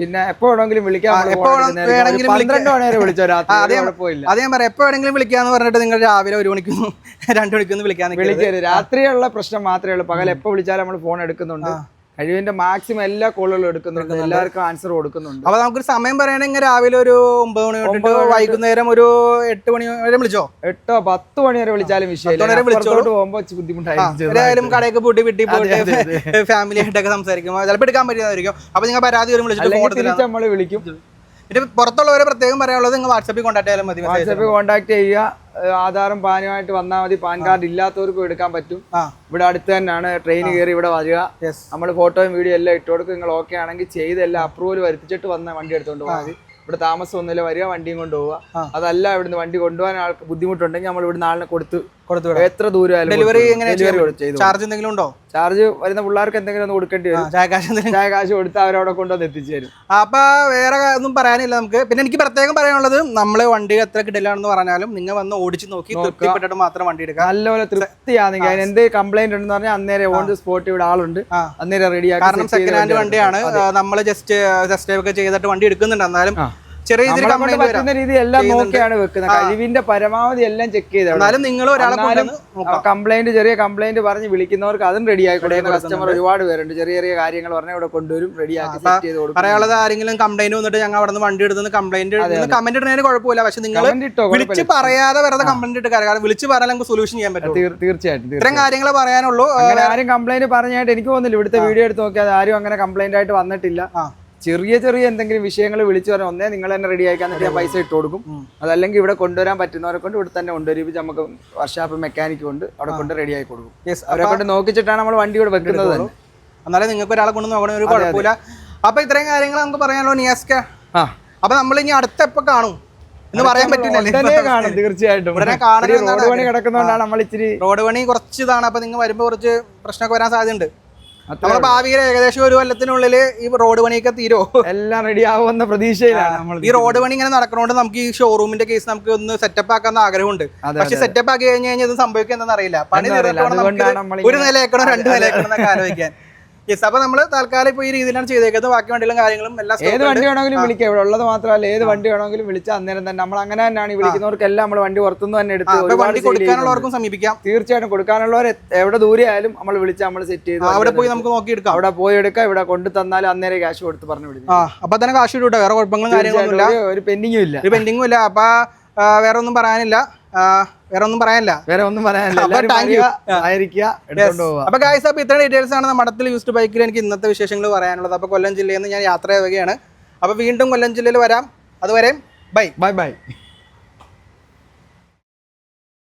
പിന്നെ എപ്പോ വേണമെങ്കിലും വിളിക്കാം എപ്പോ വേണമെങ്കിലും പന്ത്രണ്ട് മണി വരെ വിളിച്ചോ രാത്രി പോയില്ല അതേ കുഴപ്പമില്ല അത് പറയാം. എപ്പോ വേണമെങ്കിലും വിളിക്കാന്ന് പറഞ്ഞിട്ട് നിങ്ങൾ രാവിലെ ഒരു മണിക്കൊന്നും രണ്ടു മണിക്കൊന്നും വിളിക്കാൻ. വിളിക്കരുത്. രാത്രിയുള്ള പ്രശ്നം മാത്രമേ ഉള്ളൂ. പകൽ എപ്പോ വിളിച്ചാലും നമ്മൾ ഫോൺ എടുക്കുന്നുണ്ട്. കഴിവിന്റെ മാക്സിമം എല്ലാ കോളുകളും എടുക്കുന്നുണ്ട്. എല്ലാവർക്കും ആൻസർ കൊടുക്കുന്നുണ്ട്. അപ്പൊ നമുക്കൊരു സമയം പറയണെങ്കിൽ രാവിലെ ഒരു ഒമ്പത് മണി തൊട്ട് വൈകുന്നേരം ഒരു എട്ട് മണി വരെ വിളിച്ചോ? എട്ടോ പത്ത് മണി വരെ വിളിച്ചാലും വിഷയമില്ല. വിളിച്ചോട്ട് വിളിച്ചോളൂ. അപ്പുറത്തോട്ട് പോകുമ്പോ ഇച്ചിരി ബുദ്ധിമുട്ടായിരിക്കും ഏതായാലും കടയൊക്കെ പൂട്ടി വീട്ടിൽ പോയിട്ട് ഫാമിലി ആയിട്ടൊക്കെ സംസാരിക്കും. ചിലപ്പോൾ എടുക്കാൻ പറ്റുന്നതായിരിക്കും അപ്പൊ നിങ്ങൾ പരാതി വരും വിളിച്ചിട്ട് നമ്മൾ വിളിക്കും. പിന്നെ പുറത്തുള്ളവരെ പ്രത്യേകം പറയാനുള്ളത് നിങ്ങൾ വാട്സാപ്പിൽ കോൺടാക്ട് ചെയ്താലും മതി വാട്സപ്പിൽ കോൺടാക്ട് ചെയ്യുക. ആധാറും പാനുമായിട്ട് വന്നാൽ മതി. പാൻ കാർഡ് ഇല്ലാത്തവർക്കും എടുക്കാൻ പറ്റും. ഇവിടെ അടുത്ത് തന്നെയാണ്. ട്രെയിൻ കയറി ഇവിടെ വരിക. നമ്മൾ ഫോട്ടോയും വീഡിയോ എല്ലാം ഇട്ട് കൊടുക്കും. നിങ്ങൾ ഓക്കെ ആണെങ്കിൽ ചെയ്ത് എല്ലാം അപ്രൂവൽ വരുത്തിച്ചിട്ട് വന്ന വണ്ടി എടുത്തോണ്ട് പോകാൻ മതി. ഇവിടെ താമസം ഒന്നുമില്ല. വരിക വണ്ടിയും കൊണ്ടുപോവുക. അതല്ല ഇവിടുന്ന് വണ്ടി കൊണ്ടുപോകാൻ ആൾക്ക് ബുദ്ധിമുട്ടുണ്ടെങ്കിൽ നമ്മൾ ഇവിടുന്ന് ആളിനെ കൊടുത്ത് കൊടുത്തു എത്ര ദൂരം ഡെലിവറി എങ്ങനെ ചാർജ് എന്തെങ്കിലും ഉണ്ടോ? ചാർജ് വരുന്ന പിള്ളേർക്ക് എന്തെങ്കിലും ഒന്ന് കൊടുക്കേണ്ടി വരും. ചായക്കാശ് എന്തെങ്കിലും. കൊടുത്ത് അവരവിടെ കൊണ്ടുവന്ന് എത്തിച്ചു തരും. അപ്പൊ വേറെ ഒന്നും പറയാനില്ല നമുക്ക്. പിന്നെ എനിക്ക് പ്രത്യേകം പറയാനുള്ളത് നമ്മളെ വണ്ടി എത്ര കിടിലാണെന്ന് പറഞ്ഞാലും നിങ്ങൾ വന്ന് ഓടിച്ച് നോക്കി തൃപ്തിപ്പെട്ടിട്ട് മാത്രം വണ്ടി എടുക്കാം നല്ലപോലെ തൃപ്തിയാണെങ്കിൽ അതിന് എന്ത് കംപ്ലൈന്റ് ഉണ്ടെന്ന് പറഞ്ഞാൽ അന്നേരം ഓൺ ദി സ്പോട്ട് ഇവിടെ ആളുണ്ട്. അന്നേരം റെഡിയാക്കി കാരണം സെക്കൻഡ് ഹാൻഡ് വണ്ടിയാണ്. നമ്മൾ ജസ്റ്റ് ജസ്റ്റ് ഒക്കെ ചെയ്തിട്ട് വണ്ടി എടുക്കുന്നുണ്ട്. എന്നാലും. ചെറിയ പറ്റുന്ന രീതി എല്ലാം നോക്കിയാണ് വെക്കുന്നത്. കഴിവിന്റെ പരമാവധി എല്ലാം ചെക്ക് ചെയ്ത് എന്നാലും നിങ്ങൾ ഒരാളെ കംപ്ലൈന്റ് ചെറിയ കംപ്ലൈന്റ് പറഞ്ഞ് വിളിക്കുന്നവർക്ക് അതും റെഡി ആയി കൊടുക്കുന്ന കസ്റ്റമർ ഒരുപാട് പേരുണ്ട്. ചെറിയ ചെറിയ കാര്യങ്ങൾ പറഞ്ഞാൽ ഇവിടെ കൊണ്ടുവരും റെഡിയാക്കി സെറ്റ് ചെയ്ത് കൊടുക്കും. പറയാനുള്ളത് ആരെങ്കിലും കംപ്ലൈന്റ് വന്നിട്ട് ഞങ്ങൾ അവിടെ നിന്ന് വണ്ടി എടുത്ത് കംപ്ലൈന്റ് കമന്റ് ഇടുന്നതിന് കുഴപ്പമില്ല. പക്ഷെ നിങ്ങൾ വിളിച്ച് പറയാതെ വെറുതെ കംപ്ലൈന്റ് ഇട്ട് കാരണം വിളിച്ച് പറയാൻ നമുക്ക് സൊല്യൂഷൻ ചെയ്യാൻ പറ്റും. തീർച്ചയായിട്ടും ഇത്തരം ഇത്രയും കാര്യങ്ങൾ പറയാനുള്ളൂ. ആരും കംപ്ലൈന്റ് പറഞ്ഞായിട്ട് എനിക്ക് തോന്നുന്നില്ല. ഇവിടുത്തെ വീഡിയോ എടുത്ത് നോക്കിയാൽ ആരും അങ്ങനെ കംപ്ലൈന്റ് ആയിട്ട് വന്നിട്ടില്ല. ചെറിയ ചെറിയ എന്തെങ്കിലും വിഷയങ്ങൾ വിളിച്ചു പറഞ്ഞാൽ ഒന്നേ നിങ്ങൾ തന്നെ റെഡി ആക്കാൻ ഞാൻ പൈസ ഇട്ട് കൊടുക്കും. അതല്ലെങ്കിൽ ഇവിടെ കൊണ്ടുവരാൻ പറ്റുന്നവരെ കൊണ്ട് ഇവിടെ തന്നെ കൊണ്ടുവരും നമുക്ക് വർഷാപ്പ് മെക്കാനിക് കൊണ്ട് അവിടെ കൊണ്ട് റെഡി ആയി കൊടുക്കും. അവരെ കൊണ്ട് നോക്കിച്ചിട്ടാണ് നമ്മൾ വണ്ടി ഇവിടെ വെക്കുന്നത് തന്നെ. എന്നാലും നിങ്ങൾക്ക് ഒരാളെ കൊണ്ട് നോക്കണ ഒരു കുഴപ്പമില്ല. അപ്പൊ ഇത്രയും കാര്യങ്ങൾ നമുക്ക് പറയാനുള്ളൂ നിയാസ്ക? അപ്പൊ നമ്മൾ ഇനി അടുത്ത എപ്പോ കാണും. എന്ന് പറയാൻ പറ്റില്ല കാണും തീർച്ചയായിട്ടും. റോഡ് പണി കിടക്കുന്നതുകൊണ്ടാണ് നമ്മൾ ഇച്ചിരി റോഡ് പണി കുറച്ച് ഇതാണ് അപ്പൊ നിങ്ങൾ വരുമ്പോ കുറച്ച് പ്രശ്നമൊക്കെ വരാൻ സാധ്യതയുണ്ട്. നമ്മുടെ ഭാവിയിൽ ഏകദേശം ഒരു കൊല്ലത്തിനുള്ളിൽ ഈ റോഡ് പണിയൊക്കെ തീരോ? എല്ലാം റെഡി ആവുമെന്ന പ്രതീക്ഷയിലാണ് നമ്മൾ ഈ റോഡ് പണി ഇങ്ങനെ നടക്കണോണ്ട് നമുക്ക് ഈ ഷോറൂമിന്റെ കേസ് നമുക്ക് ഒന്ന് സെറ്റപ്പ് ആക്കാൻ ആഗ്രഹമുണ്ട്. പക്ഷെ സെറ്റപ്പ് ആക്കി കഴിഞ്ഞ് കഴിഞ്ഞാൽ ഇത് സംഭവിക്കുക എന്താണെന്ന് അറിയില്ല. പണി അറിയില്ല. നമ്മളിങ്ങനെ- ഒരു നിലയേക്കണോ രണ്ട് നിലയേക്കണോ എന്നൊക്കെ ആലോചിക്കാൻ. യെസ് അപ്പൊ നമ്മൾ തൽക്കാലം ഇപ്പൊ ഈ രീതിയിലാണ് ചെയ്തേക്കുന്നത്. ബാക്കി വണ്ടികളും കാര്യങ്ങളും എല്ലാം ഏത് വണ്ടി വേണമെങ്കിലും വിളിക്കാം. ഇവിടെ ഉള്ളത് മാത്രമല്ല ഏത് വണ്ടി വേണമെങ്കിലും വിളിച്ച അന്നേരം തന്നെ. നമ്മൾ അങ്ങനെ തന്നെയാണ് വിളിക്കുന്നവർക്കെല്ലാം നമ്മൾ വണ്ടി പുറത്തുനിന്ന് തന്നെ എടുത്ത് വണ്ടി കൊടുക്കാനുള്ളവർക്കും സമീപിക്കാം. തീർച്ചയായിട്ടും കൊടുക്കാനുള്ളവർ എവിടെ ദൂരെ ആയാലും നമ്മൾ വിളിച്ച് നമ്മൾ സെറ്റ് ചെയ്ത് അവിടെ പോയി നമുക്ക് നോക്കി എടുക്കാം. അവിടെ പോയി എടുക്കാം. ഇവിടെ കൊണ്ടു തന്നാലും അന്നേരം ക്യാഷ് കൊടുത്ത് പറഞ്ഞു വിളിക്കും. അപ്പൊ തന്നെ കാശ് ഇട്ടു വേറെ കുഴപ്പങ്ങളും കാര്യങ്ങളൊന്നും ഇല്ല ഒരു- പെൻഡിങ്ങും ഇല്ല. ഒരു പെൻഡിങ്ങും ഇല്ല. അപ്പൊ വേറെ ഒന്നും പറയാനില്ല. വേറെ ഒന്നും പറയാനില്ല. വേറെ ഒന്നും പറയാനില്ല. അപ്പൊ ഗായ്സ് അപ്പൊ ഇത്ര ഡീറ്റെയിൽസ് ആണ് മഠത്തിൽ യൂസ്ഡ് ബൈക്കിൽ എനിക്ക് ഇന്നത്തെ വിശേഷങ്ങൾ പറയാനുള്ളത്. അപ്പൊ കൊല്ലം ജില്ലയിൽ നിന്ന് ഞാൻ യാത്ര ചെയ്യുകയാണ്. അപ്പൊ വീണ്ടും കൊല്ലം ജില്ലയിൽ വരാം. അതുവരെ ബൈ ബൈ ബൈ